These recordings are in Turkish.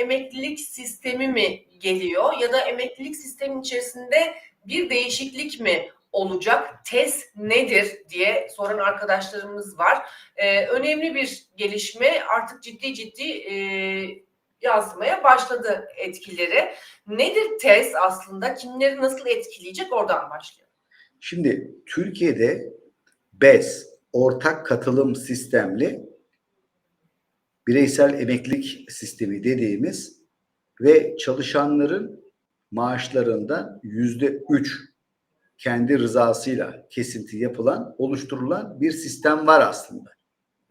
emeklilik sistemi mi geliyor ya da emeklilik sistemin içerisinde bir değişiklik mi olacak? TES nedir diye soran arkadaşlarımız var. Ee, önemli bir gelişme artık ciddi ciddi e, yansımaya başladı etkileri. Nedir TES aslında? Kimleri nasıl etkileyecek? Oradan başlayalım. Şimdi Türkiye'de BES, ortak katılım sistemli bireysel emeklilik sistemi dediğimiz ve çalışanların maaşlarından yüzde üç kendi rızasıyla kesinti yapılan, oluşturulan bir sistem var aslında.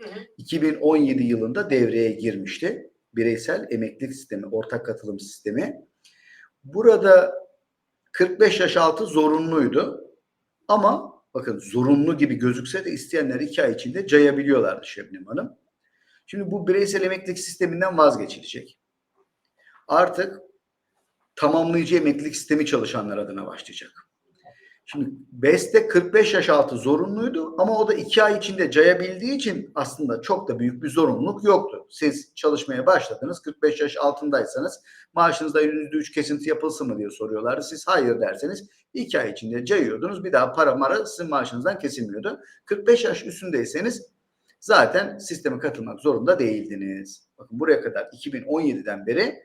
Hı hı. 2017 yılında devreye girmişti. Bireysel emeklilik sistemi, ortak katılım sistemi. Burada 45 yaş altı zorunluydu. Ama bakın zorunlu gibi gözükse de isteyenler iki ay içinde cayabiliyorlardı Şebnem Hanım. Şimdi bu bireysel emeklilik sisteminden vazgeçilecek. Artık tamamlayıcı emeklilik sistemi çalışanlar adına başlayacak. Şimdi BES'te 45 yaş altı zorunluydu ama o da iki ay içinde cayabildiği için aslında çok da büyük bir zorunluluk yoktu. Siz çalışmaya başladınız 45 yaş altındaysanız maaşınızda %3 kesinti yapılsın mı diye soruyorlardı. Siz hayır derseniz iki ay içinde cayıyordunuz. Bir daha para mara sizin maaşınızdan kesilmiyordu. 45 yaş üstündeyseniz zaten sisteme katılmak zorunda değildiniz. Bakın buraya kadar 2017'den beri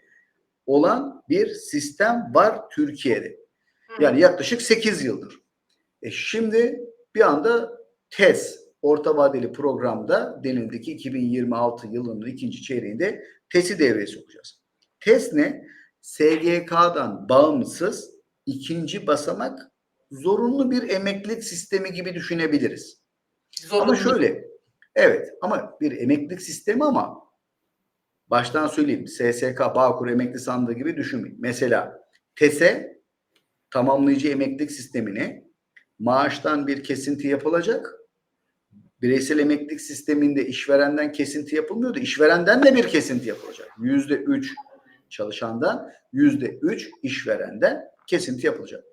olan bir sistem var Türkiye'de. Yani yaklaşık 8 yıldır. E şimdi bir anda TES orta vadeli programda denildi ki 2026 yılının ikinci çeyreğinde TES'i devreye sokacağız. TES ne? SGK'dan bağımsız ikinci basamak zorunlu bir emeklilik sistemi gibi düşünebiliriz. Zorunlu. Ama şöyle, evet ama bir emeklilik sistemi ama baştan söyleyeyim SSK, Bağkur emekli sandığı gibi düşünmeyin. Mesela TES'e tamamlayıcı emeklilik sistemine maaştan bir kesinti yapılacak. Bireysel emeklilik sisteminde işverenden kesinti yapılmıyordu. İşverenden de bir kesinti yapılacak. Yüzde üç çalışandan, yüzde üç işverenden kesinti yapılacak.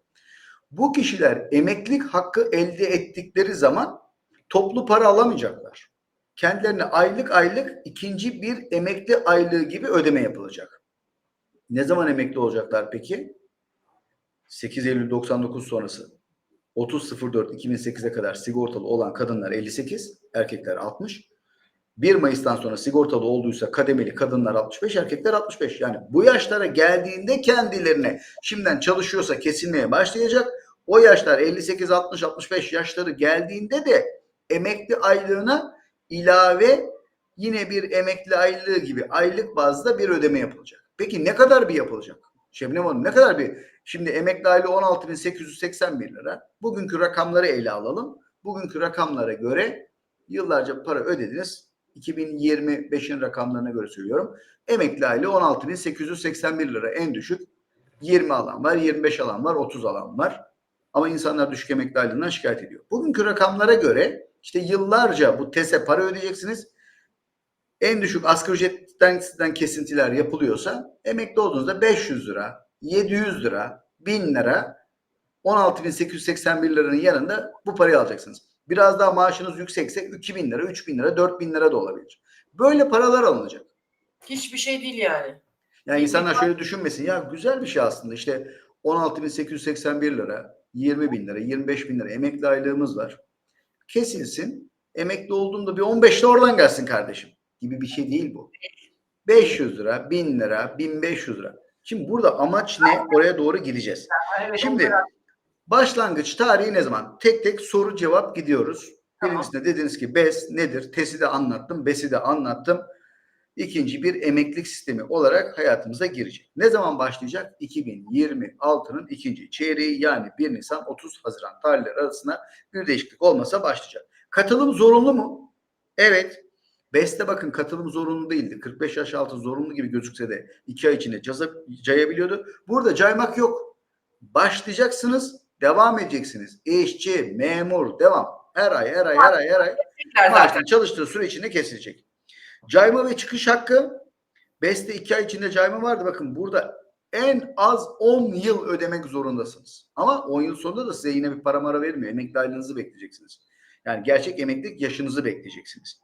Bu kişiler emeklilik hakkı elde ettikleri zaman toplu para alamayacaklar. Kendilerine aylık aylık ikinci bir emekli aylığı gibi ödeme yapılacak. Ne zaman emekli olacaklar peki? 8 Eylül 99 sonrası 30.04.2008'e kadar sigortalı olan kadınlar 58, erkekler 60. 1 Mayıs'tan sonra sigortalı olduysa kademeli kadınlar 65, erkekler 65. Yani bu yaşlara geldiğinde kendilerine şimdiden çalışıyorsa kesilmeye başlayacak. O yaşlar 58, 60, 65 yaşları geldiğinde de emekli aylığına ilave yine bir emekli aylığı gibi aylık bazda bir ödeme yapılacak. Peki ne kadar bir yapılacak? Şebnem Hanım ne kadar bir? Şimdi emekli aylığı 16.881 lira. Bugünkü rakamları ele alalım. Bugünkü rakamlara göre yıllarca para ödediniz. 2025'in rakamlarına göre söylüyorum. Emekli aylığı 16.881 lira en düşük. 20 alan var, 25 alan var, 30 alan var. Ama insanlar düşük emekli aylığından şikayet ediyor. Bugünkü rakamlara göre işte yıllarca bu TES'e para ödeyeceksiniz. En düşük asgari ücretten sizden kesintiler yapılıyorsa emekli olduğunuzda 500 lira, 700 lira, 1000 lira 16.881 liranın yanında bu parayı alacaksınız. Biraz daha maaşınız yüksekse 2000 lira, 3000 lira, 4000 lira da olabilir. Böyle paralar alınacak. Hiçbir şey değil yani. Yani insanlar şöyle düşünmesin ya güzel bir şey aslında işte 16.881 lira, 20 bin lira, 25 bin lira emekli aylığımız var. Kesilsin emekli olduğumda bir 15 de oradan gelsin kardeşim gibi bir şey değil bu. 500 lira, 1000 lira, 1500 lira. Şimdi burada amaç ne? Oraya doğru gideceğiz. Şimdi başlangıç tarihi ne zaman? Tek tek soru cevap gidiyoruz. Birincisinde dediniz ki BES nedir? TES'i de anlattım, BES'i de anlattım. İkinci bir emeklilik sistemi olarak hayatımıza girecek. Ne zaman başlayacak? 2026'nın ikinci çeyreği yani 1 Nisan 30 Haziran tarihleri arasında bir değişiklik olmasa başlayacak. Katılım zorunlu mu? Evet. BES'te bakın katılım zorunlu değildi. 45 yaş altı zorunlu gibi gözükse de iki ay içinde caza, cayabiliyordu. Burada caymak yok. Başlayacaksınız, devam edeceksiniz. İşçi, memur, devam. Her ay, her ay, her ay, her ay maaştan çalıştığı süre içinde kesilecek. Cayma ve çıkış hakkı BES'te iki ay içinde cayma vardı. Bakın burada en az 10 yıl ödemek zorundasınız. Ama 10 yıl sonunda da size yine bir para mara vermiyor. Emekli aylığınızı bekleyeceksiniz. Yani gerçek emeklilik yaşınızı bekleyeceksiniz.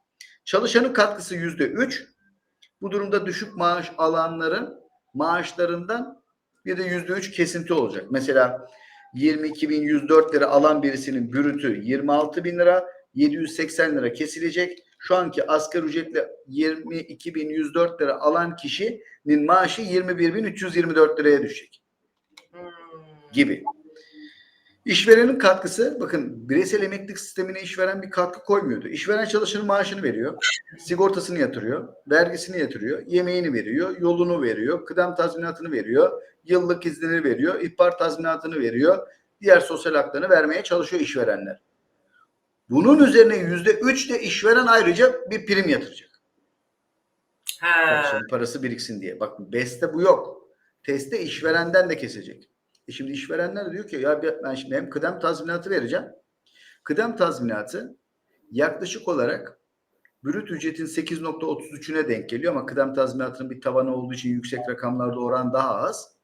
Çalışanın katkısı yüzde üç. Bu durumda düşük maaş alanların maaşlarından bir de yüzde üç kesinti olacak. Mesela 22.104 lira alan birisinin bürütü 26 bin lira, 780 lira kesilecek. Şu anki asgari ücretle 22.104 lira alan kişinin maaşı 21.324 liraya düşecek Hmm. gibi. İşverenin katkısı bakın bireysel emeklilik sistemine işveren bir katkı koymuyordu. İşveren çalışanın maaşını veriyor, sigortasını yatırıyor, vergisini yatırıyor, yemeğini veriyor, yolunu veriyor, kıdem tazminatını veriyor, yıllık iznini veriyor, ihbar tazminatını veriyor, diğer sosyal haklarını vermeye çalışıyor işverenler. Bunun üzerine yüzde üç de işveren ayrıca bir prim yatıracak. Çalışanın parası biriksin diye. Bak BES'te bu yok. Teste işverenden de kesecek. E şimdi işverenler diyor ki ya ben şimdi hem kıdem tazminatı vereceğim. Kıdem tazminatı yaklaşık olarak brüt ücretin 8.33'üne denk geliyor ama kıdem tazminatının bir tavanı olduğu için yüksek rakamlarda oran daha az.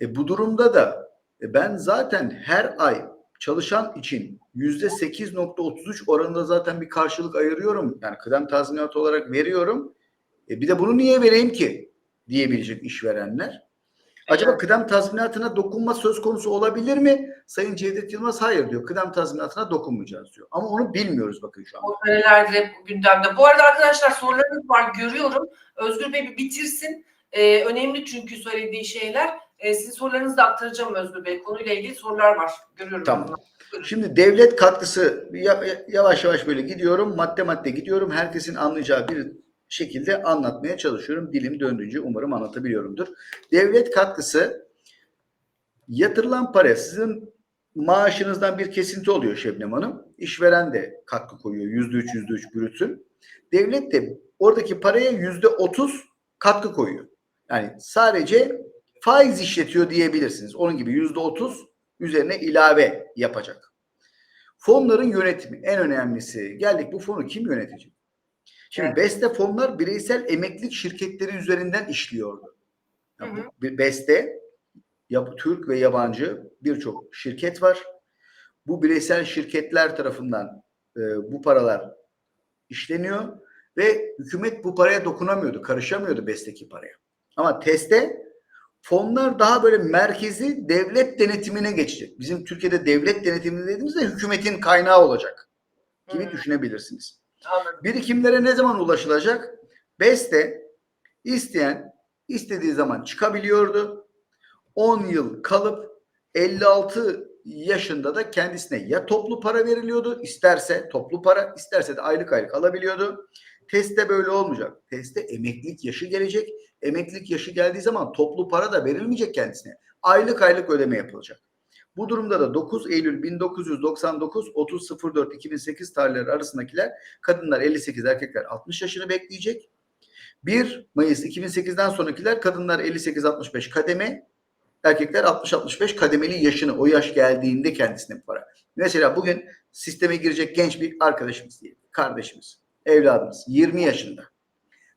E bu durumda da e ben zaten her ay çalışan için yüzde 8.33 oranında zaten bir karşılık ayırıyorum. Yani kıdem tazminatı olarak veriyorum. E bir de bunu niye vereyim ki diyebilecek işverenler. Acaba kıdem tazminatına dokunma söz konusu olabilir mi? Sayın Cevdet Yılmaz hayır diyor. Kıdem tazminatına dokunmayacağız diyor. Ama onu bilmiyoruz bakın şu an. O senelerdir gündemde. Bu arada arkadaşlar sorularınız var görüyorum. Özgür Bey bir bitirsin. Ee, önemli çünkü söylediği şeyler. Ee, sizin sorularınızı da aktaracağım Özgür Bey. Konuyla ilgili sorular var. Görüyorum. Tamam. Şimdi devlet katkısı ya- yavaş yavaş böyle gidiyorum. Madde madde gidiyorum. Herkesin anlayacağı bir şekilde anlatmaya çalışıyorum. Dilim döndüğünce umarım anlatabiliyorumdur. Devlet katkısı yatırılan para sizin maaşınızdan bir kesinti oluyor Şebnem Hanım. İşveren de katkı koyuyor. Yüzde üç, yüzde üç bürütün. Devlet de oradaki paraya yüzde otuz katkı koyuyor. Yani sadece faiz işletiyor diyebilirsiniz. Onun gibi yüzde otuz üzerine ilave yapacak. Fonların yönetimi en önemlisi. Geldik bu fonu kim yönetecek? Şimdi Evet. BES'te fonlar bireysel emeklilik şirketleri üzerinden işliyordu. Yani Hı hı. BES'te ya, Türk ve yabancı birçok şirket var. Bu bireysel şirketler tarafından e, bu paralar işleniyor ve hükümet bu paraya dokunamıyordu, karışamıyordu BES'teki paraya. Ama TES'te fonlar daha böyle merkezi devlet denetimine geçecek. Bizim Türkiye'de devlet denetimi dediğimizde hükümetin kaynağı olacak gibi Hmm, düşünebilirsiniz. Anladım. Birikimlere ne zaman ulaşılacak? BES'te isteyen istediği zaman çıkabiliyordu. 10 yıl kalıp 56 yaşında da kendisine ya toplu para veriliyordu, isterse toplu para, isterse de aylık aylık alabiliyordu. Testte böyle olmayacak. Testte emeklilik yaşı gelecek. Emeklilik yaşı geldiği zaman toplu para da verilmeyecek kendisine. Aylık aylık ödeme yapılacak. Bu durumda da 9 Eylül 1999 30.04 2008 tarihleri arasındakiler kadınlar 58 erkekler 60 yaşını bekleyecek. 1 Mayıs 2008'den sonrakiler kadınlar 58-65 kademe erkekler 60-65 kademeli yaşını o yaş geldiğinde kendisine para. Mesela bugün sisteme girecek genç bir arkadaşımız diyelim. Kardeşimiz, evladımız 20 yaşında.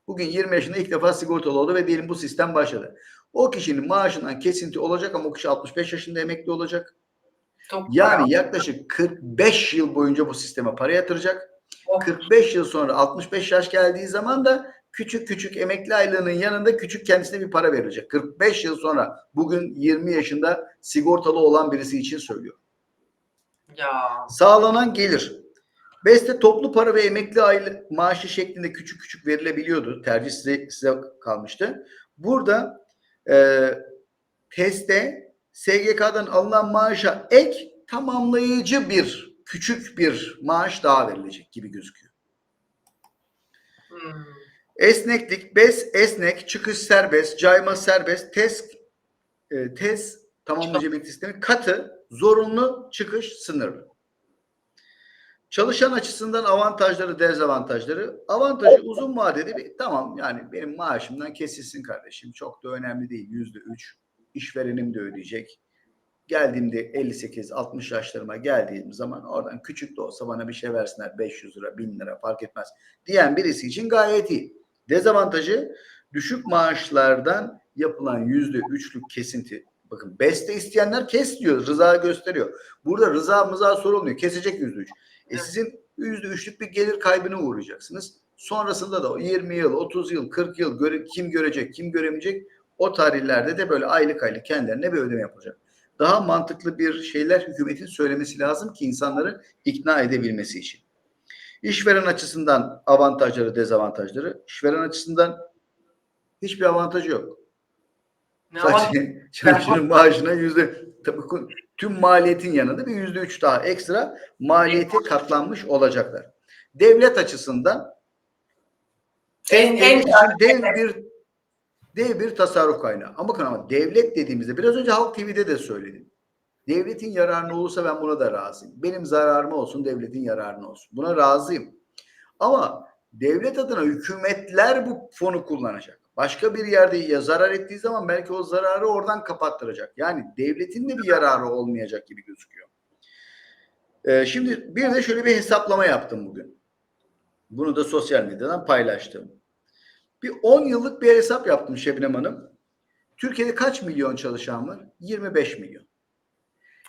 Bugün 20 yaşında ilk defa sigortalı oldu ve diyelim bu sistem başladı. O kişinin maaşından kesinti olacak ama o kişi 65 yaşında emekli olacak. Çok Yani yaklaşık 45 yıl boyunca bu sisteme para yatıracak. Oh. 45 yıl sonra 65 yaş geldiği zaman da küçük küçük emekli aylığının yanında küçük kendisine bir para verilecek. 45 yıl sonra bugün 20 yaşında sigortalı olan birisi için söylüyor. Ya. Sağlanan gelir. BES'te toplu para ve emekli aylık maaşı şeklinde küçük küçük verilebiliyordu. Tercih size, size kalmıştı. Burada e, TES'te SGK'dan alınan maaşa ek tamamlayıcı bir küçük bir maaş daha verilecek gibi gözüküyor. Hmm. Esneklik, BES esnek, çıkış serbest, cayma serbest, TES e, TES tamamlayıcı emeklilik sistemi katı, zorunlu, çıkış sınırlı. Çalışan açısından avantajları, dezavantajları. Avantajı uzun vadede bir tamam yani benim maaşımdan kesilsin kardeşim. Çok da önemli değil. Yüzde üç işverenim de ödeyecek. Geldiğimde 58-60 yaşlarıma geldiğim zaman oradan küçük de olsa bana bir şey versinler 500 lira 1000 lira fark etmez diyen birisi için gayet iyi. Dezavantajı düşük maaşlardan yapılan yüzde üçlük kesinti. Bakın beste isteyenler kes diyor. Rıza gösteriyor. Burada rıza mıza sorulmuyor. Kesecek yüzde üç. E sizin yüzde üçlük bir gelir kaybına uğrayacaksınız. Sonrasında da o 20 yıl, 30 yıl, 40 yıl göre, kim görecek, kim göremeyecek o tarihlerde de böyle aylık aylık kendilerine bir ödeme yapılacak. Daha mantıklı bir şeyler hükümetin söylemesi lazım ki insanları ikna edebilmesi için. İşveren açısından avantajları, dezavantajları. İşveren açısından hiçbir avantajı yok. Ne? Sadece çalışanın maaşına yüzde tabii tüm maliyetin yanında bir yüzde üç daha ekstra maliyete katlanmış olacaklar. Devlet açısından En, en, için dev bir dev bir tasarruf kaynağı. Ama bakın ama devlet dediğimizde biraz önce Halk TV'de de söyledim. Devletin yararına olursa ben buna da razıyım. Benim zararıma olsun, devletin yararına olsun. Buna razıyım. Ama devlet adına hükümetler bu fonu kullanacak. Başka bir yerde ya zarar ettiği zaman belki o zararı oradan kapattıracak. Yani devletin de bir yararı olmayacak gibi gözüküyor. Ee, şimdi bir de şöyle bir hesaplama yaptım bugün. Bunu da sosyal medyadan paylaştım. Bir 10 yıllık bir hesap yaptım Şebnem Hanım. Türkiye'de kaç milyon çalışan var? 25 milyon.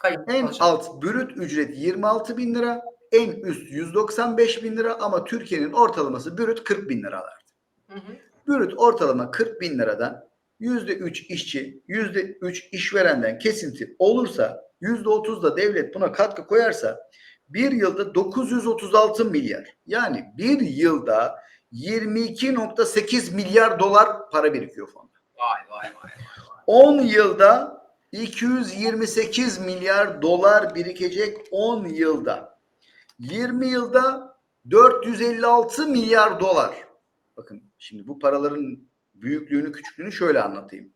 kayıp En olacak. alt brüt ücret 26 bin lira, en üst 195 bin lira ama Türkiye'nin ortalaması brüt 40 bin liralar. Hı hı. Brüt ortalama 40 bin liradan yüzde üç işçi, yüzde üç işverenden kesinti olursa, yüzde otuz da devlet buna katkı koyarsa bir yılda 936 milyar. Yani bir yılda 22.8 milyar dolar para birikiyor fonda. Vay vay vay. 10 yılda 228 milyar dolar birikecek 10 yılda. 20 yılda 456 milyar dolar. Bakın şimdi bu paraların büyüklüğünü küçüklüğünü şöyle anlatayım.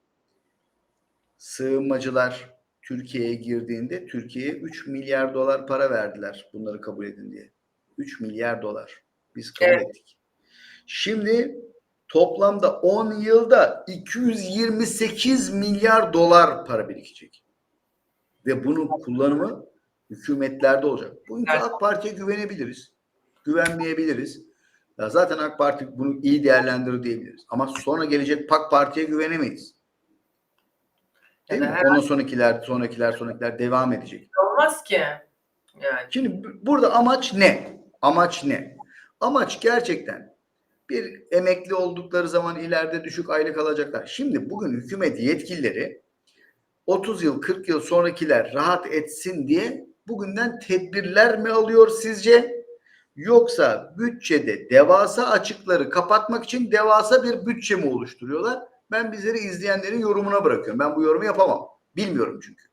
Sığınmacılar Türkiye'ye girdiğinde Türkiye'ye 3 milyar dolar para verdiler bunları kabul edin diye. 3 milyar dolar. Biz kabul Evet. ettik. Şimdi toplamda 10 yılda 228 milyar dolar para birikecek. Ve bunun kullanımı hükümetlerde olacak. Bugünkü Evet. AK Parti'ye güvenebiliriz. Güvenmeyebiliriz. Ya zaten AK Parti bunu iyi değerlendirir diyebiliriz. Ama sonra gelecek PAK Parti'ye güvenemeyiz. Değil Ya da mi? her- Ondan sonrakiler, sonrakiler, sonrakiler devam edecek. Olmaz ki. Yani. Şimdi bu- burada amaç ne? Amaç ne? Amaç gerçekten bir emekli oldukları zaman ileride düşük aylık alacaklar. Şimdi bugün hükümet yetkilileri 30 yıl 40 yıl sonrakiler rahat etsin diye bugünden tedbirler mi alıyor sizce? Yoksa bütçede devasa açıkları kapatmak için devasa bir bütçe mi oluşturuyorlar? Ben bizleri izleyenlerin yorumuna bırakıyorum. Ben bu yorumu yapamam. Bilmiyorum çünkü.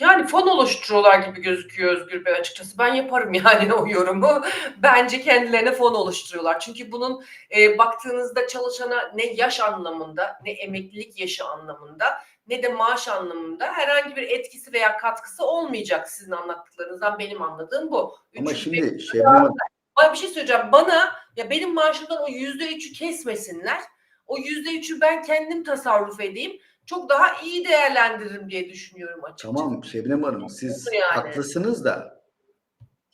Yani fon oluşturuyorlar gibi gözüküyor Özgür Bey açıkçası. Ben yaparım yani o yorumu. Bence kendilerine fon oluşturuyorlar. Çünkü bunun e, baktığınızda çalışana ne yaş anlamında ne emeklilik yaşı anlamında ne de maaş anlamında herhangi bir etkisi veya katkısı olmayacak sizin anlattıklarınızdan benim anladığım bu. Ama 300 şimdi Hanım, Ay bir şey söyleyeceğim. Bana ya benim maaşımdan o yüzde üçü kesmesinler. O yüzde üçü ben kendim tasarruf edeyim. Çok daha iyi değerlendiririm diye düşünüyorum açıkçası. Tamam Şebnem Hanım siz Yani. haklısınız da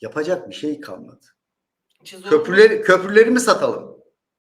yapacak bir şey kalmadı. Zor- Köprüleri köprüleri mi satalım?